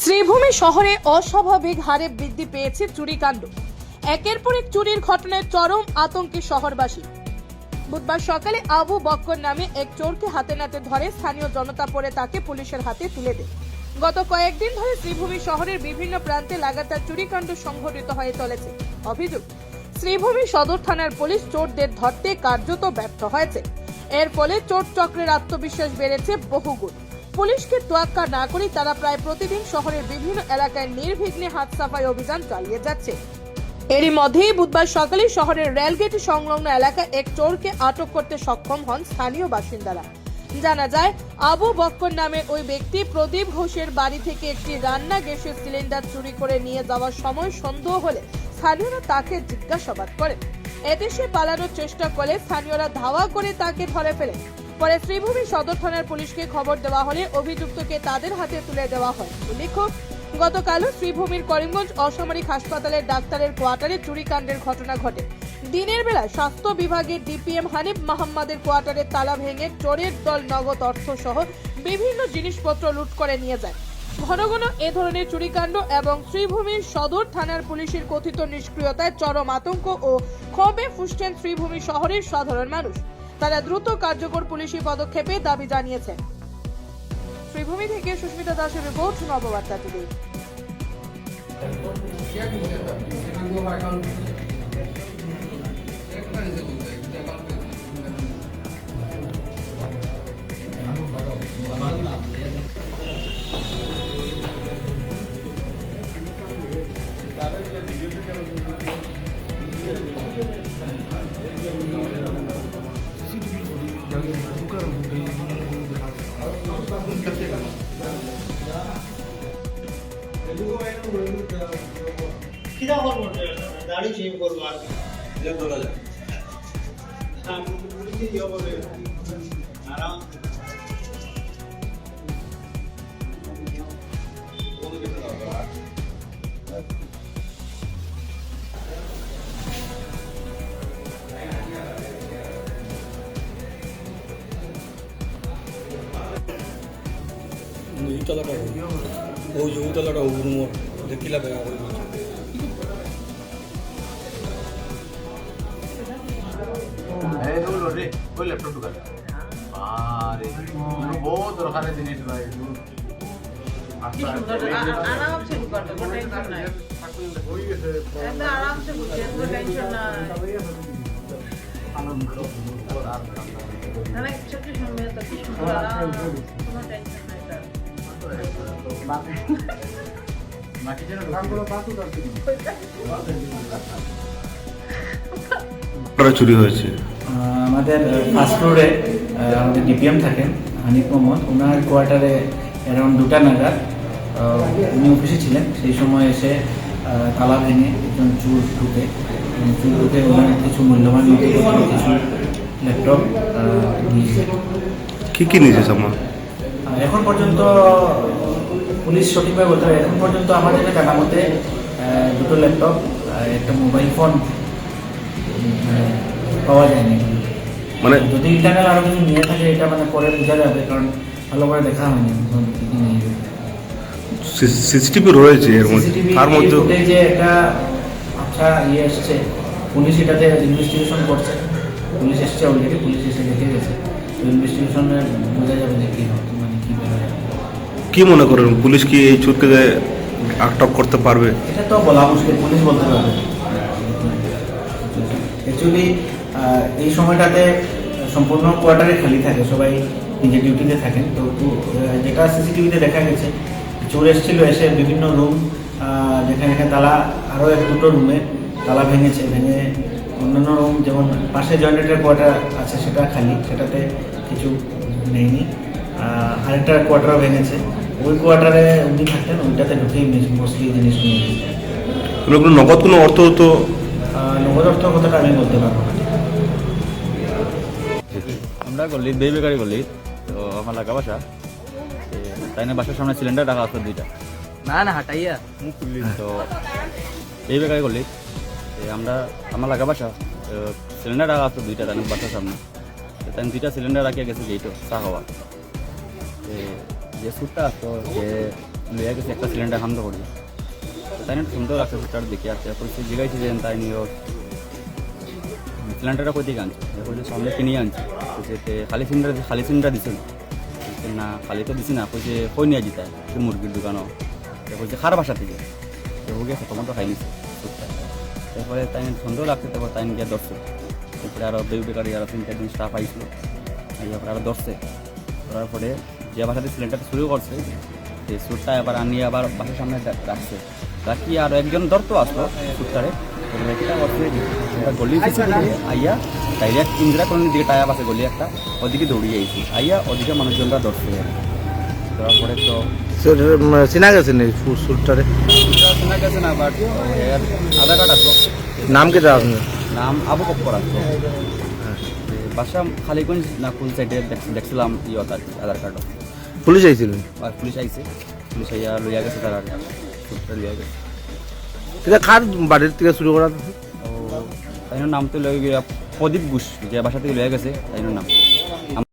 শ্রীভূমি শহরে অস্বাভাবিক হারে বৃদ্ধি পেয়েছে চুরিকাণ্ড। একের পর এক চুরির ঘটনায় চরম আতঙ্কে শহরবাসী। বুধবার সকালে আবু বক্কর নামে এক চোরকে হাতে নাতে ধরে স্থানীয় জনতা পরে তাকে পুলিশের হাতে তুলে দেয়। গত কয়েকদিন ধরে শ্রীভূমি শহরের বিভিন্ন প্রান্তে লাগাতার চুরিকাণ্ড সংঘটিত হয়ে চলেছে। অভিযোগ, শ্রীভূমি সদর থানার পুলিশ চোরদের ধরতে কার্যত ব্যর্থ হয়েছে। এর ফলে চোর চক্রের আত্মবিশ্বাস বেড়েছে বহুগুণ। পুলিশকে তোয়াক্কা না করে তারা প্রায় প্রতিদিন শহরের বিভিন্ন এলাকায় নির্বিঘ্নে হাত সাফাই অভিযান চালিয়ে যাচ্ছে। এরই মধ্যেই বুধবার সকালে শহরের রেলগেট সংলগ্ন এলাকায় এক চোরকে আটক করতে সক্ষম হন স্থানীয় বাসিন্দারা। জানা যায়, আবু বক্কর নামে ওই ব্যক্তি প্রদীপ ঘোষের বাড়ি থেকে একটি রান্না গ্যাসের সিলিন্ডার চুরি করে নিয়ে যাওয়ার সময় সন্দেহ হলে স্থানীয়রা তাকে জিজ্ঞাসাবাদ করেন এতে সে পালানোর চেষ্টা করলে স্থানীয়রা ধাওয়া করে তাকে ধরে ফেলে। পরে শ্রীভূমি সদর থানার পুলিশকে খবর দেওয়া হলে অভিযুক্তকে তাদের হাতে তুলে দেওয়া হয়। উল্লেখ্য, গতকালও শ্রীভূমির করিমগঞ্জ অসামরিক হাসপাতালের ডাক্তারের কোয়ার্টারে চুরিকাণ্ডের ঘটনা ঘটে। দিনের বেলা স্বাস্থ্য বিভাগের ডিপিএম হানিফ মাহমুদের কোয়ার্টারে তালা ভেঙে চোরের দল নগদ অর্থ সহ বিভিন্ন জিনিসপত্র লুট করে নিয়ে যায়। ঘন ঘন এ ধরনের চুরিকাণ্ড এবং শ্রীভূমির সদর থানার পুলিশের কথিত নিষ্ক্রিয়তায় চরম আতঙ্ক ও ক্ষোভে ফুসছেন শ্রীভূমি শহরের সাধারণ মানুষ। তারা দ্রুত কার্যকর পুলিশি পদক্ষেপে দাবি জানিয়েছেন। শ্রীভূমি থেকে সুস্মিতা দাসের রিপোর্ট নববার্তা টিভি 피다곤 சொல்றேன் நடு செய்யும் ஒரு வார்த்தை இல்லை சொல்லாது நான் முடிஞ்சு யோகாவே ஆறாம் 이따다가 এই হলো রে ওই ল্যাপটপ ঢুকালে আরে এগুলো বহুত দরকারের জিনিস ভাই এগুলো কি সুন্দর আ- আরামসে ঢুকাতে কোনো টেনশন নাই। আরামসে ঢুকছে কোনো টেনশন নাই। না না ছোট সময় তো কি সুন্দর আরাম কোনো টেনশন চুরি হয়েছে? আমাদের ফার্স্ট ফ্লোরে আমাদের ডিপিএম থাকেন হানিফ মোহাম্মদ। ওনার কোয়ার্টারে অ্যারাউন্ড দুটা নাগাদ উনি অফিসে ছিলেন। সেই সময় এসে তালা ভেঙে একজন চুর ঢুকে। চুর ঢুকে ওনার কিছু মূল্যবান কিছু ল্যাপটপ নিয়েছে কি কি নিয়েছে সামান এখন পর্যন্ত পুলিশ সঠিকভাবে বলতে পারে এখন পর্যন্ত আমার যেটা জানা মতে দুটো ল্যাপটপ একটা মোবাইল ফোন পাওয়া যায়নি। মানে যদি ইন্টারনাল আরও কিছু নিয়ে থাকে এটা মানে পরে বোঝা যাবে কারণ ভালো করে দেখা হয়নি সিসিটিভি রয়েছে এর মধ্যে তার মধ্যে যে একটা আচ্ছা ইয়ে এসছে পুলিশ এটাতে ইনভেস্টিগেশন করছে। পুলিশ এসছে অলরেডি পুলিশ এসে দেখে গেছে। ইনভেস্টিগেশনে বোঝা যাবে যে কি হবে কি মনে করেন? পুলিশ কি এই চুরকে আটক করতে পারবে? এটা তো বলা মুশকিল, পুলিশ বলতে পারবে অ্যাকচুয়ালি এই সময়টাতে সম্পূর্ণ কোয়ার্টারে খালি থাকে, সবাই নিজের ডিউটিতে থাকেন। তো যেটা সিসিটিভিতে দেখা গেছে, চোর এসেছিল, এসে বিভিন্ন রুম যেখানে এখানে তালা আরও এক দুটো রুমে তালা ভেঙেছে, ভেঙে অন্যান্য রুম যেমন পাশে জয়েন্টের কোয়ার্টার আছে, সেটা খালি, সেটাতে কিছু নেয়নি আরেকটা কোয়ার্টারও ভেঙেছে। ওই কোয়ার্টারে উনি থাকতেন ওইটাতে ঢুকেই মোস্টলি জিনিস নিয়ে গেছে কোনো নগদ কোনো অর্থ তো নগদ অর্থ কথাটা আমি বলতে পারব না। আমরা গল্লিত বেবি বেকারি গল্লিত তো আমার লাগা বাসা। তাই না বাসার সামনে সিলিন্ডার রাখা আসলো দুইটা। না না হাঁটাইয়া। তো। এই বেকারি এ, আমরা আমার লাগা বাসা সিলিন্ডার রাখা আসলো দুইটা তাই বাসার সামনে। তাই দুইটা সিলিন্ডার রাখিয়া গেছে গেইটো চা খাওয়া। এ, যে সুটটা আসতো যে লইয়া গেছে একটা সিলিন্ডার হামদ করি। তাই না? সুন্দর লাগছে সুতার দেখে, আর তারপর সে জিগাইছে যে তাই নিয়ে সিলিন্ডারটা কোথায় আনছে? এরপর যে সামনে কিনে আনছে। তে খালি সিলিন্ডার খালি সিলিন্ডার দিছে না। খালি তো দিছি না। কইছে কই নিয়ে সে মুরগির দোকানও বলছে খারাপ বাসা থেকে। ও গেছে, তখন খাই নিছে সুটটা। তারপরে তাই সুন্দর লাগছে, তারপর তাই গিয়ে ধরছে তারপরে আরও দুই বেকারি আরও তিন চারদিন স্টাফ আইছিল আইয়া পরে আরও ধরছে ধরার পরে যে বাসাতে সিলিন্ডারটা শুরু করছে সেই সুটটা এবার আনিয়ে আবার বাসার সামনে রাখছে। রাখি আর একজন ধরতো আসলো সুটটারে এটা গলি আইয়া ডাইরেক্ট ইন্দিরা কলোনির দিকে টায়া আছে গলি একটা ওদিকে দৌড়িয়ে আইছি। আইয়া ওদিকে মানুষজনরা ধরছে। ধরার পরে তো চেনা গেছে নি সুরটারে গেছে না বাট আধার কার্ড আসলো নাম কে দেওয়া আপনার নাম আবু আসলো বাসা খালিগঞ্জ না কোন সাইডে দেখছিলাম ইয়ত আর আধার কার্ড পুলিশ আইছিল? আর পুলিশ আইছে। পুলিশ আইয়া লইয়া গেছে তারা লইয়া গেছে। এটা কার বাড়ির থেকে শুরু করা? ও তাইনোর নাম তো লই গিয়া প্রদীপ ঘোষ যে বাসা থেকে লইয়া গেছে তাইনোর নাম।